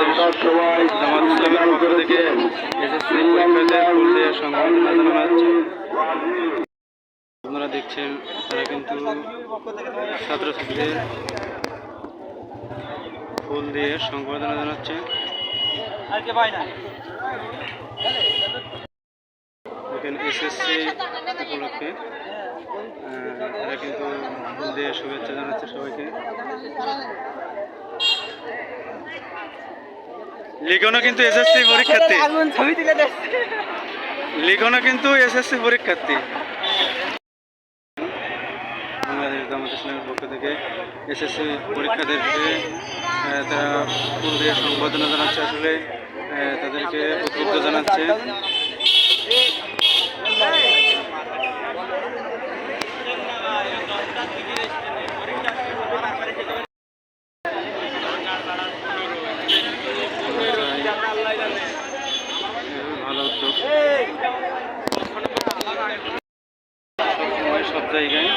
ফুল দেওয়ার সংবর্ধনা জানানো আপনারা দেখছেন, তারা কিন্তু ছাত্রছাত্রীদের ফুল দিয়ে সংবর্ধনা জানাচ্ছে। এসএসসি উপলক্ষে তারা কিন্তু ফুল দিয়ে শুভেচ্ছা জানাচ্ছে সবাইকে। লিখনও কিন্তু এসএসসি পরীক্ষার্থী। লিখনও কিন্তু এসএসসি পরীক্ষার্থী। বাংলাদেশ জামাত ইসলামের পক্ষ থেকে এসএসসি পরীক্ষার্থীদেরকে তারা দিয়ে সংবর্ধনা জানাচ্ছে আসলে তাদেরকে উদ্বুদ্ধ জানাচ্ছে। সব জায়গায়